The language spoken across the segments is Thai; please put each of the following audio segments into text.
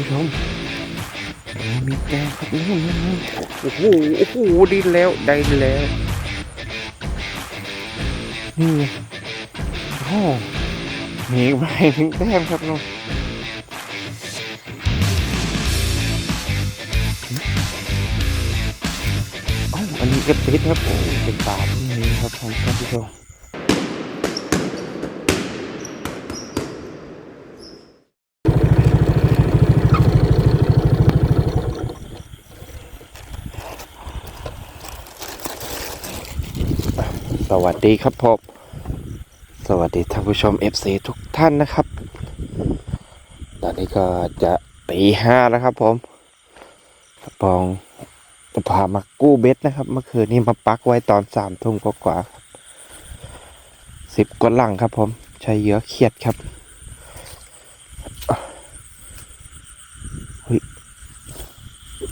ผู้ชมนี่มีแต้มครับนู่นนู่นนู่นโอ้โหโอ้โหได้แล้วได้แล้วนี่โอ้มีอีกใบหนึ่งแต้มครับน้องอ๋ออันนี้ก็ติดครับโอ้เป็นปลาที่นี่ครับท่านผู้ชม วัสดีครับผมสวัสดีท่านผู้ชม FC ทุกท่านนะครับ ตอนนี้ก็จะตีห้าแล้วครับผมปองจะพามากู้เบ็ดนะครับ เมื่อคืนนี้มาปักไว้ตอนสามทุ่มกว่าๆสิบกว่าหลังครับผม ใช้เหยอะเขียดครับ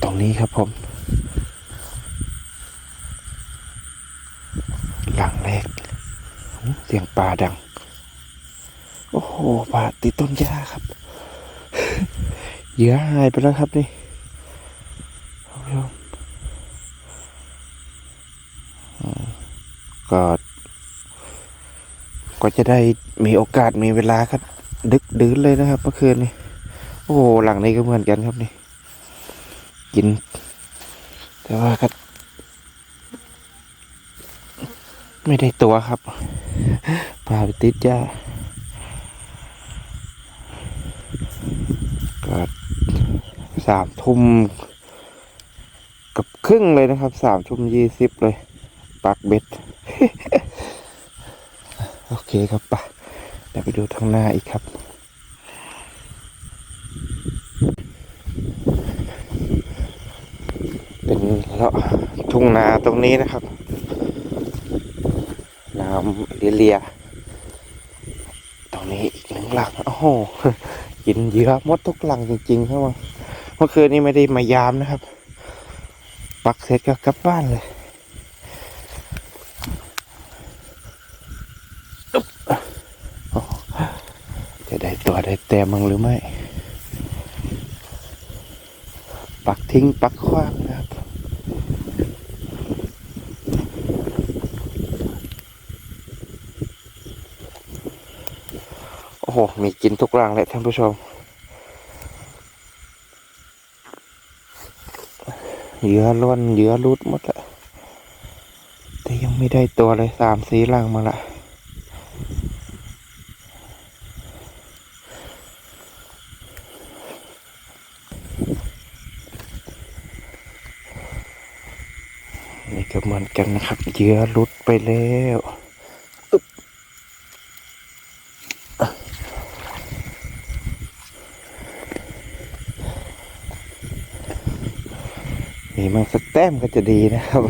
ตรงนี้ครับผม หลังแรกเสียงปลาดัง โอ้โหปลาติดต้นหญ้าครับเหยื่อหายไปแล้วครับนี่ท่านผู้ชมอืมก็ ก็จะได้มีโอกาสมีเวลาครับ ดึกดื่นเลยนะครับเมื่อคืนนี้โอ้โหหลังนี้ก็เหมือนกันครับนี่ กิน แต่ว่าก็ ไม่ได้ตัวครับพาไปติดยาก็สามทุ่มกับครึ่งเลยนะครับสามทุ่มยี่สิบเลย ปักเบ็ด โอเคครับปะเดี๋ยวไปดูทางหน้าอีกครับเป็นเลาะทุ่งนาตรงนี้นะครับ น้ำเลียตรงนี้อีกหนึ่งหลังโอ้โหกินเยอะมดทุกหลังจริงๆครับว่าเมื่อคืนนี้ไม่ได้มายามนะครับ ปักเสร็จก็กลับบ้านเลยอึ๊บจะได้ตัวได้แต้มมั้งหรือไม่ ปักทิ้งปักขว้างนะครับ โอ้โหมีกินทุกรังเลยท่านผู้ชม เหยื่อล้วนเหยื่อรุดหมดละแต่ยังไม่ได้ตัวเลยสามสีรังมาละนี่ก็เหมือนกันนะครับ เหยื่อรุดไปแล้ว มีมันสักแต้มก็จะดีนะครับ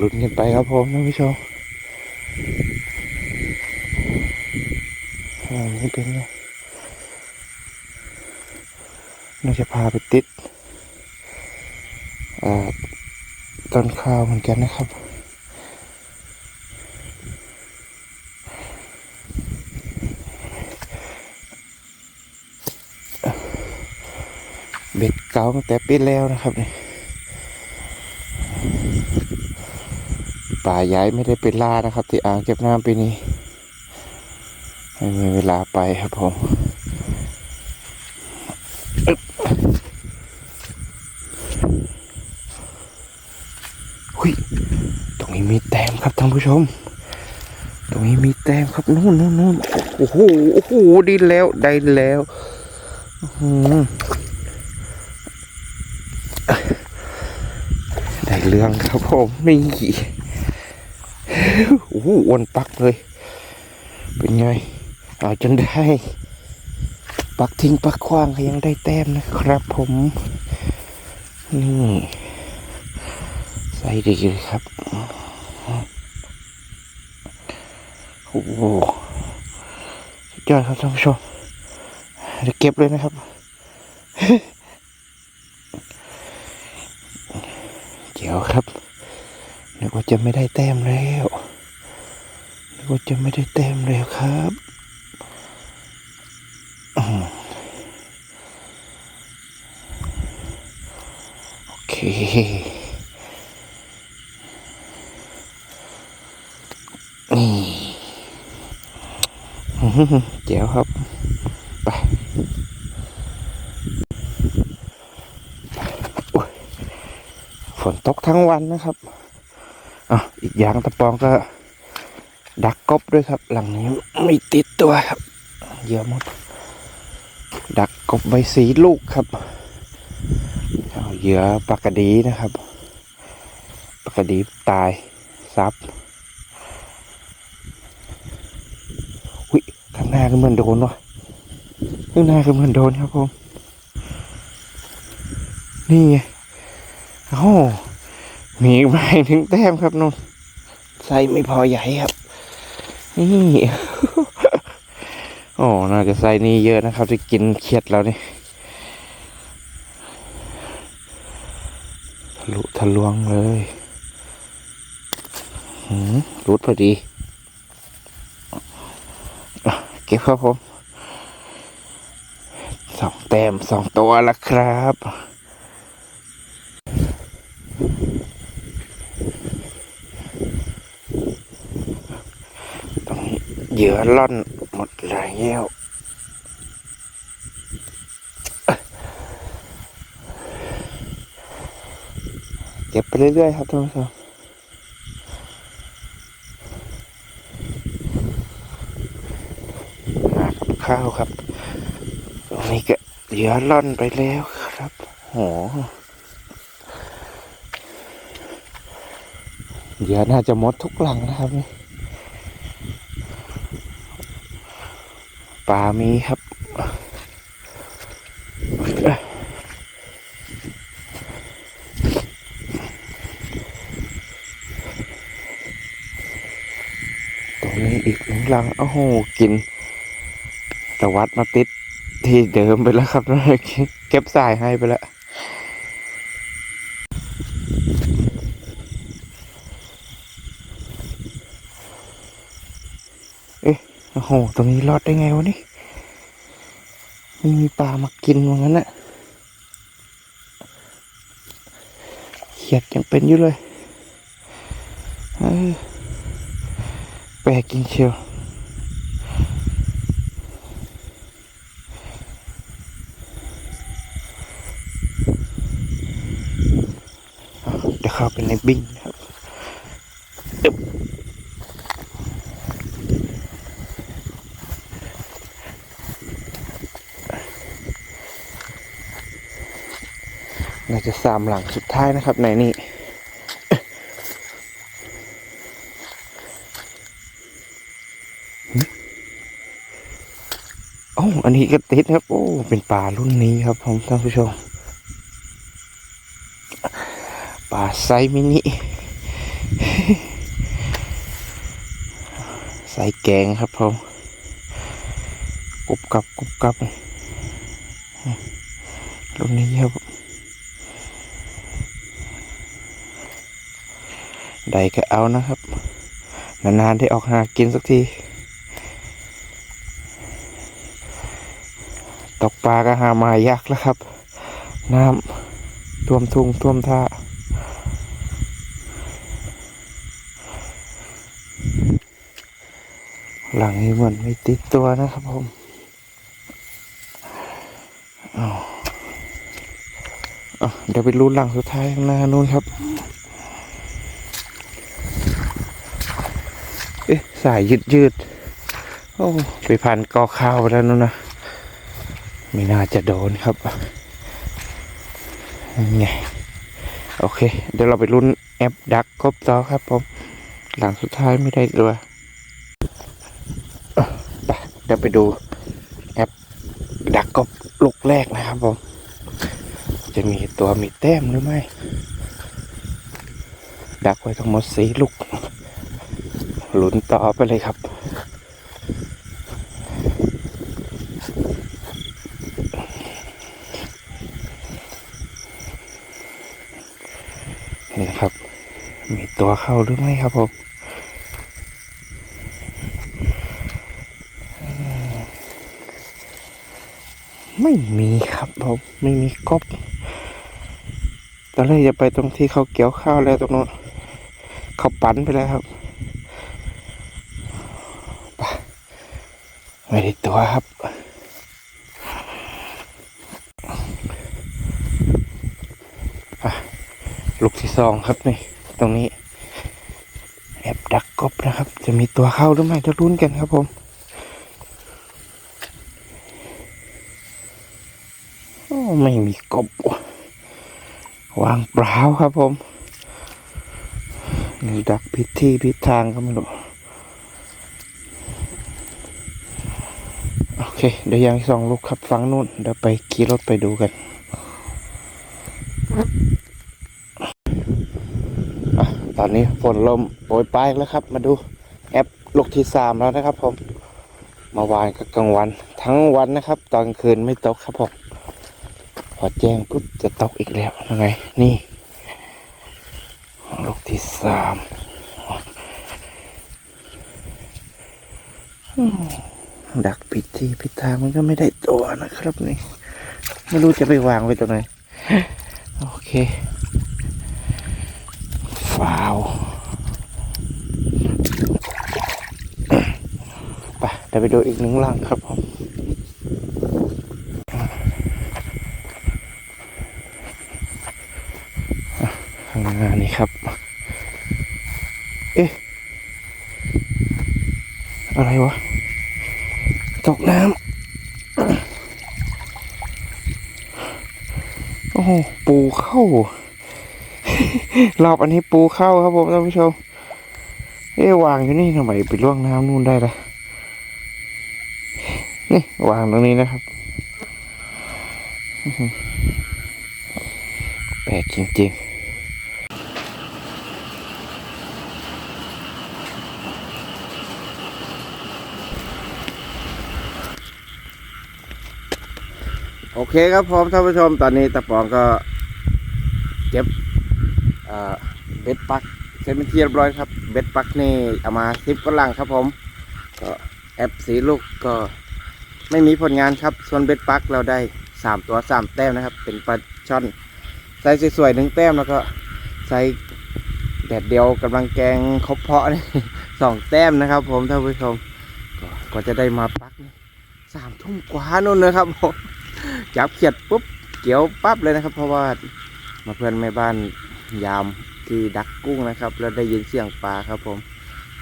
ลุ้นกันไปครับผมท่านผู้ชมอ่านี่เป็นไงเราจะพาไปติดต้นข้าวเหมือนกันนะครับเบ็ดเก่าตั้งแต่ปีแล้วนะครับเนี่ย ป่าย้ายไม่ได้ไปล่านะครับ ที่อ่างเก็บน้ำปีนี้ไม่มีเวลาไปครับผมหุยตรงนี้มีแต้มครับท่านผู้ชม ตรงนี้มีแต้มครับนู่นนู่นนู่นโอ้โหโอ้โหได้แล้วได้แล้วได้เรื่องครับผมนี่ โอ้โหอ้วนปักเลย เป็นไง เอาจนได้ ปักทิ้งปักขว้างก็ยังได้แต้มนะครับผม นี่ใส่ดีเลยครับ โอ้โหยอดครับท่านผู้ชมเดี๋ยวเก็บเลยนะครับเดี๋ยวครับ นึกว่าจะไม่ได้แต้มแล้วนึกว่าจะไม่ได้แต้มแล้วครับอืมนี่เจ๋วครับ ไปฝนตกทั้งวันนะครับ อีกอย่างตะปองก็ดักกบด้วยครับ หลังนี้ไม่ติดตัวครับเยอหมด ดักกบใบสีลูกครับเอาเหยื่อปากระดีนะครับปากระดีตายซับอุ้ยข้างหน้าก็เหมือนโดนวะข้างหน้าก็เหมือนโดนครับผมนี่ไงโอ้โหมีใบหนึ่งแต้มครับนุ่น ส์ไม่พอใหญ่ครับ นี่โอ้น่าจะไซส์นี้เยอะนะครับ ที่กินเครียดแล้วนี่ทะลุทะลวงเลยรูดพอดี เก็บครับผมสองแต้มสองตัวละครับ ตรงนี้ เหยื่อล่อนหมดแล้วเก็บไปเรื่อยๆครับท่านผู้ชมหากับข้าวครับ ตรงนี้ก็เหยื่อล่อนไปแล้วครับ โหเหยื่อน่าจะหมดทุกหลังนะครับนี่ ปลามีครับ ตรงนี้อีกหนึ่งลังโอ้โหกินตะวัดมาติดที่เดิมไปแล้วครับเก็บสายให้ไปแล้ว เอ๊ะ โอ้โห ตรงนี้รอดได้ไงวะนี่ไม่มีปลามากินว่างั้นนะเขียดยังเป็นอยู่เลยเแปลกจริงเชียวเอาเดี๋ยวเข้าไปในบิงครับ น่าจะสามหลังสุดท้ายนะครับในนี้โอ้อันนี้ก็ติดครับ โอ้ เป็นปลารุ่นนี้ครับผมท่านผู้ชม ปลาไซมินิ ใส่แกงครับผมกรุบกับกรุบกับรุ่นนี้ครับ ใดก็เอานะครับ นานๆได้ออกหากินสักที ตกปลาก็หามายากแล้วครับ น้ำท่วมทุ่งท่วมท่าหลังนี้เหมือนไม่ติดตัวนะครับผมอ้าวอะเดี๋ยวไปลุ้นหลังสุดท้ายข้างหน้านู้นครับ เอ๊ะ สายยืดยืดโอ้ไปพันกอข้าวไปแล้วนะ ไม่น่าจะโดนครับไงโอเค เดี๋ยวเราไปลุ้นแอปดักครบต่อครับผมหลังสุดท้ายไม่ได้ตัวไปเดี๋ยวไปดูแอปดักกบลูกแรกนะครับผม จะมีตัวมีแต้มหรือไม่ ดักไว้ทั้งหมดสีลูก ลุ้นต่อไปเลยครับ นี่นะครับ มีตัวเข้าหรือไม่ครับผมไม่มีครับผมไม่มีกบตอนแรกจะไปตรงที่เขาเกี่ยวข้าวแล้วตรงนู้นเขาปั่นไปแล้วครับไป ไม่ได้ตัวครับลูกที่สองครับนี่ ตรงนี้ แอบดักกบนะครับ จะมีตัวเข้าหรือไม่จะรุ้นกันครับผมไม่มีกบ วางเปล่าครับผมดักผิดที่ผิดทางก็ไม่รู้ โอ เคเดี๋ยวยังสองลูกครับฟังนู่นเดี๋ยวไปขี่รถไปดูกันอะตอนนี้ฝนลมโปรยปลายแล้วครับ มาดูแอปลูกที่สามแล้วนะครับ ผมมาวานก็กลางวัน ทั้งวันนะครับ ตอนกลางคืนไม่ตกครับผมพอแจ้งปุ๊บจะตกอีกแล้วยังไง นี่ลูกที่สามอืม ดักผิดที่ผิดทางมันก็ไม่ได้ตัวนะครับนี่ไม่รู้จะไปวางไว้ตรงไหนโอเคฟาวไปเดี๋ยวไปดูอีกหนึ่งหลังครับผมข้างหน้านี่ครับ เอ๊ะ อะไรวะ ตกน้ำ โอ้โห ปูเข้า รอบอันนี้ปูเข้าครับผมท่านผู้ชม เอ๊ะวางอยู่นี่ทำไมไปล่วงน้ำนู่นได้ละนี่ วางตรงนี้นะครับ แปลกจริงๆ เคครับผมท่านผู้ชมตอนนี้ตะปองก็เก็บเบ็ดปักเสร็จเป็นที่เรียบร้อยครับ เบ็ดปักนี่เอามาสิบกลังครับผมก็แอปสีลูกก็ไม่มีผลงานครับ ส่วนเบ็ดปักเราได้สามตัวสามแต้มนะครับ เป็นปลาช่อนใส่สวยๆหนึ่งแต้มแล้วก็ใส่แดดเดียวกำลังแกงครบเพาะนี่สองแต้มนะครับ ผมท่านผู้ชมก็จะได้มาปักสามทุ่มกว่านู่นนะครับผม จับเขียดปุ๊บเกี่ยวปั๊บเลยนะครับ เพราะว่ามาเพื่อนแม่บ้านยามที่ดักกุ้งนะครับ แล้วได้ยินเสียงปลาครับ ผม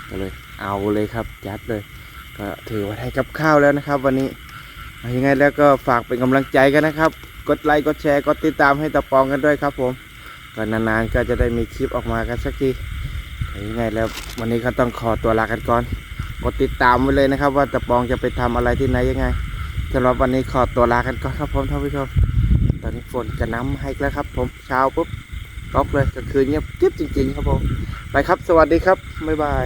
ก็เลยเอาเลยครับจัดเลย ก็ถือว่าได้กับข้าวแล้วนะครับ วันนี้ยังไงแล้วก็ฝากเป็นกำลังใจกันนะครับ กดไลค์กดแชร์กดติดตามให้ตะปองกันด้วยครับ ผมก็นานๆก็จะได้มีคลิปออกมากันสักทียังไงแล้ววันนี้ก็ต้องขอตัวลากันก่อน กดติดตามไว้เลยนะครับ ว่าตะปองจะไปทำอะไรที่ไหนยังไง สำหรับวันนี้ขอตัวลากันก่อนครับผมท่านผู้ชม ตอนนี้ฝนกระน้ำให้แล้วครับ ผมเช้าปุ๊บก๊อกเลยกลางคืนเงียบกิ๊บจริง ๆ ครับผม ไปครับ สวัสดีครับ บ๊ายบาย